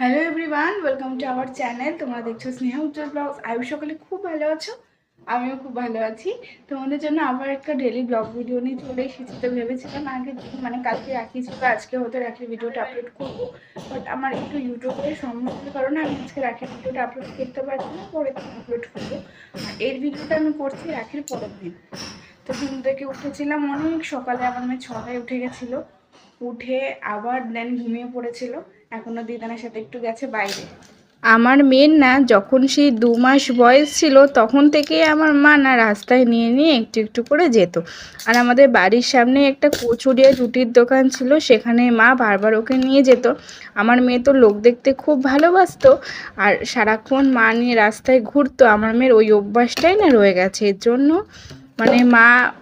Hello everyone welcome to our channel তোমরা দেখছ স্নেহা উজ্জ্বল blogs আয়ু সকলে খুব ভালো আছো? আমিও খুব ভালো আছি। তোমাদের জন্য আবার একটা ডেলি ব্লগ ভিডিও নিয়ে চলে এসেছি। তো ভেবেছিলাম আগে মানে কালকে রাখি ছিল, আজকে হয়তো রাখির ভিডিওটা আপলোড করব। বাট আমার একটু ইউটিউবের সমস্যার কারণে আমি আজকে রাখির ভিডিওটা আপলোড করতে পারছি না, পরে আপলোড করব। আর এর ভিডিওটা আমি করছি রাখির পরের দিন। তো ঘুম থেকে উঠেছিলাম অনেক, সকালে আমার মেয়ে ছটায় উঠে গেছিল। উঠে আবার দেন ঘুমিয়ে পড়েছিল। এখনও দিদানের সাথে একটু গেছে বাইরে। আমার মেয়ের না, যখন সেই দু মাস বয়স ছিল, তখন থেকে আমার মা না রাস্তায় নিয়ে নিয়ে একটু একটু করে যেত। আর আমাদের বাড়ির সামনে একটা কচুরিয়া রুটির দোকান ছিল, সেখানে মা বারবার ওকে নিয়ে যেত। আমার মেয়ে তো লোক দেখতে খুব ভালোবাসতো, আর সারাক্ষণ মা নিয়ে রাস্তায় ঘুরতো। আমার মেয়ের ওই অভ্যাসটাই না রয়ে গেছে। এর জন্য মানে মা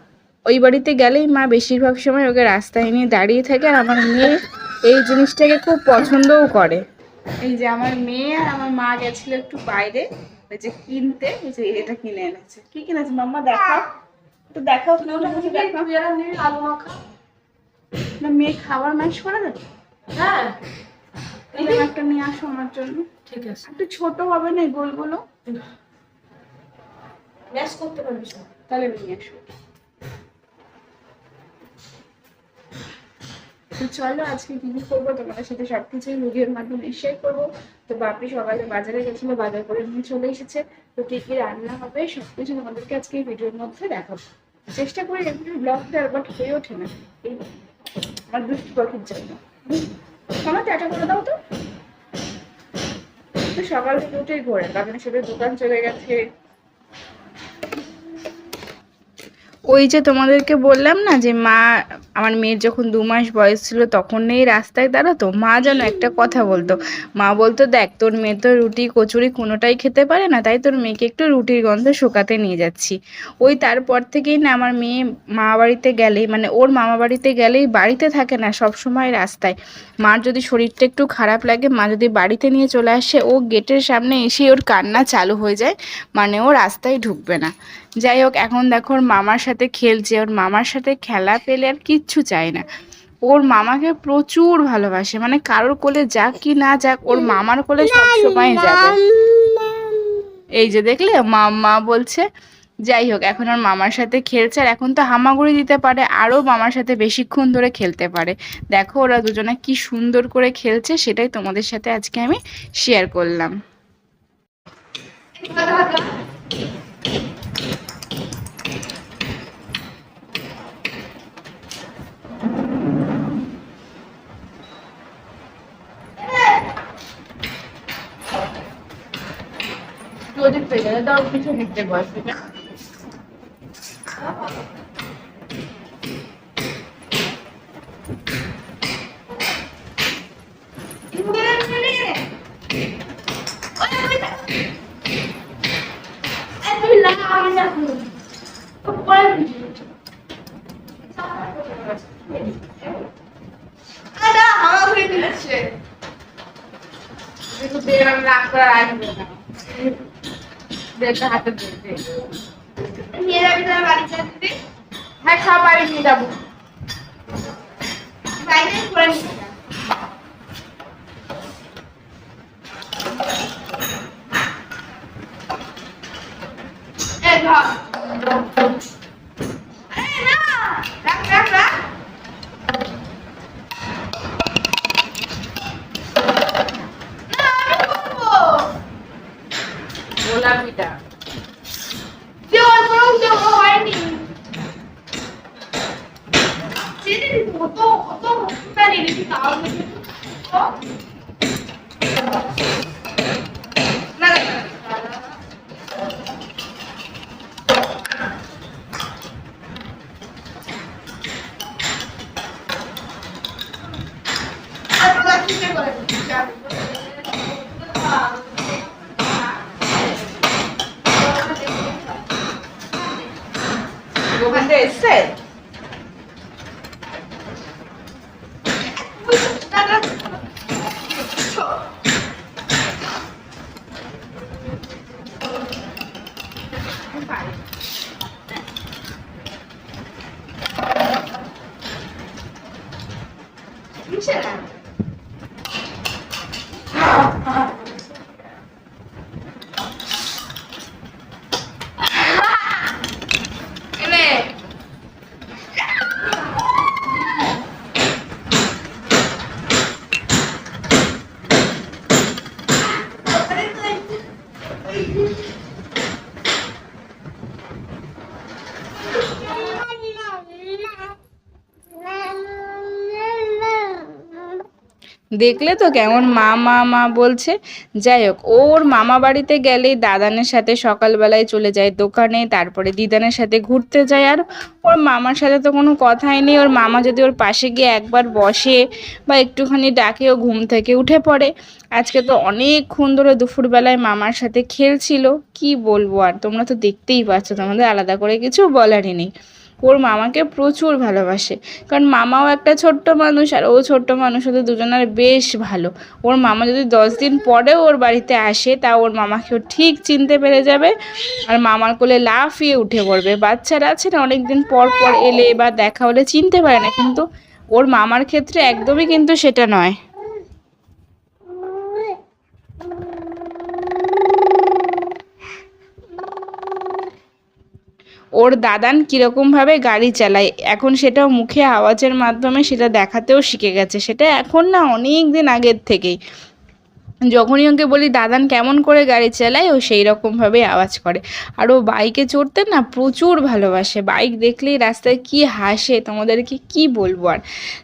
ওই বাড়িতে গেলেই মা বেশিরভাগ সময় ওকে রাস্তায় নিয়ে দাঁড়িয়ে থাকে আর আমার মেয়ে এই জিনিসটাকে খুব পছন্দও করে। এই যে আমার মেয়ে আর আমার মা গেছিল একটু বাইরে ওই যে কিনতে এই যে এটা কিনে এনেছে। কি কিনেছে মাম্মা দেখাও। তো দেখাও আলু মাখা না মেয়ে খাবার ম্যাশ করে দেবে? হ্যাঁ। একটা নিয়ে আসো আমার জন্য। ঠিক আছে। একটু ছোট হবে না গোলগুলো? ম্যাশ করতে পারবি তাহলে নিয়ে আসো। চলো আজকে কি করব, তোমাদের সাথে সবকিছুই ভিডিওর মাধ্যমে শেয়ার করব। তো বাপি সকালে বাজারে গেছিল, বাজার করে নিয়ে চলে এসেছে। তো কি কি রান্না হবে, সবকিছু তোমাদেরকে আজকে ভিডিওর মধ্যে দেখাবো। চেষ্টা করি এমনি ব্লগ দেওয়ার বাট হয়ে ওঠে না। এই আমার দুষ্টু পাখির জন্য। আমার চাটা করে দাও তো। তো সকাল থেকে উঠেই ঘোরে কারণ সেটা দোকান চলে গেছে। ওই যে তোমাদেরকে বললাম না যে মা, আমার মেয়ের যখন দু মাস বয়স ছিল তখন এই রাস্তায় দাঁড়াতো, মা যেন একটা কথা বলতো। মা বলতো, দেখ, তোর মেয়ে তো রুটি, কচুরি কোনোটাই খেতে পারে না, তাই তোর মেয়েকে একটু রুটির গন্ধ শুকাতে নিয়ে যাচ্ছি। ওই তারপর থেকেই না আমার মেয়ে মা বাড়িতে গেলেই মানে ওর মামা বাড়িতে গেলেই বাড়িতে থাকে না, সব সময় রাস্তায়। মার যদি শরীরটা একটু খারাপ লাগে, মা যদি বাড়িতে নিয়ে চলে আসে, ও গেটের সামনে এসে ওর কান্না চালু হয়ে যায় মানে ও রাস্তায় ঢুকবে না। যাই হোক এখন দেখো ওর মামার সাথে খেলছে। ওর মামার সাথে খেলা পেলে আর কিচ্ছু চায় না। ওর মামাকে প্রচুর ভালোবাসে। মানে কারোর কোলে যাক কি না যাক ওর মামার কোলে সব সময় যাবে। এই যে দেখলে মাম্মা বলছে। যাই হোক এখন ওর মামার সাথে খেলছে আর এখন তো হামাগুড়ি দিতে পারে আরও মামার সাথে বেশিক্ষণ ধরে খেলতে পারে। দেখো ওরা দুজনে কি সুন্দর করে খেলছে সেটাই তোমাদের সাথে আজকে আমি শেয়ার করলাম। প্রদীপ পেয়ে গেলে দাও কিছু দেখতে বয়স কিন্তু বের দেড়টা হাতে ধরতে নিয়ে যাবি তোর বাড়িতে দিদি হ্যাঁ সব বাড়ি নিয়ে যাব। বাইরে করে নিবি গোলাপিটা যে অল্প রক্ত হয়নি চিনি কত কত হসপিটাল এনেছি তাও দেখি তো। না, না, না, না, না। আর প্লাস্টিকে করে দিচ্ছি, যাবে। দোকানটা এসছে কিসের? এলে দেখলে তো কেমন মা মা মা বলছে। যাই হোক, ওর মামা বাড়িতে গেলেই দাদানের সাথে সকালবেলায় চলে যায় দোকানে, তারপরে দিদানের সাথে ঘুরতে যায়। আর ওর মামার সাথে তো কোনো কথাই নেই। ওর মামা যদি ওর পাশে গিয়ে একবার বসে বা একটুখানি ডাকে, ও ঘুম থেকে উঠে পড়ে। আজকে তো অনেকক্ষণ ধরে দুপুরবেলায় মামার সাথে খেলছিল। কি বলব আর, তোমরা তো দেখতেই পাচ্ছ, তোমাদের আলাদা করে কিছু বলারই নেই। ওর মামাকে প্রচুর ভালোবাসে। কারণ মামাও একটা ছোট্ট মানুষ আর ও ছোট্ট মানুষ ওদের দুজনের বেশ ভালো। ওর মামা যদি দশ দিন পরেও ওর বাড়িতে আসে, তা ওর মামাকেও ঠিক চিনতে পেরে যাবে আর মামার কোলে লাফিয়ে উঠে পড়বে। বাচ্চারা আছে না, অনেকদিন পর পর এলে বা দেখা হলে চিনতে পারে না, কিন্তু ওর মামার ক্ষেত্রে একদমই কিন্তু সেটা নয়। ওর দাদান কীরকমভাবে গাড়ি চালায়? এখন সেটাও মুখে আওয়াজের মাধ্যমে সেটা দেখাতেও শিখে গেছে। সেটা এখন না অনেক দিন আগের থেকেই। যখনই ওকে বলি, দাদান কেমন করে গাড়ি চালায়? ও সেই রকমভাবে আওয়াজ করে। আর ও বাইকে চড়তে না প্রচুর ভালোবাসে। বাইক দেখলেই রাস্তায় কি হাসে, তোমাদেরকে কি বলব আর?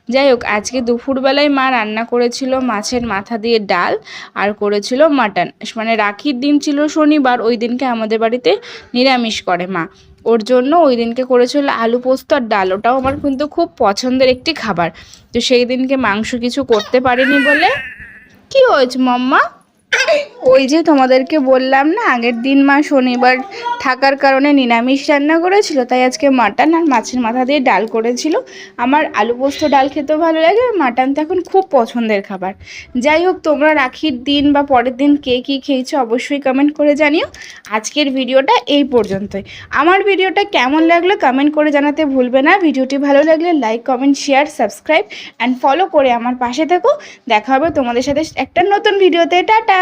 যাই হোক, আজকে দুপুরবেলায় মা রান্না করেছিল মাছের মাথা দিয়ে ডাল আর করেছিল মাটন। মানে রাখির দিন ছিল শনিবার, ওই দিনকে আমাদের বাড়িতে নিরামিষ করে মা। ওর জন্য ওই দিনকে করেছিল আলু পোস্ত আর ডাল। ওটাও আমার কিন্তু খুব পছন্দের একটি খাবার। তো সেই দিনকে মাংস কিছু করতে পারিনি বলে কি হয়েছে মাম্মা? ওই যে তোমাদেরকে বললাম না, আগের দিন মা শনিবার থাকার কারণে নিরামিষ রান্না করেছিল, তাই আজকে মাটন আর মাছের মাথা দিয়ে ডাল করেছিল। আমার আলু পোস্ত ডাল খেতেও ভালো লাগে, আর মাটন তো এখন খুব পছন্দের খাবার। যাই হোক, তোমরা রাখির দিন বা পরের দিন কে কী খেয়েছো অবশ্যই কমেন্ট করে জানিও। আজকের ভিডিওটা এই পর্যন্তই। আমার ভিডিওটা কেমন লাগল কমেন্ট করে জানাতে ভুলবে না। ভিডিওটি ভালো লাগলে like comment share subscribe and follow করে আমার পাশে থেকো। দেখা হবে তোমাদের সাথে একটা নতুন ভিডিওতে। টাটা!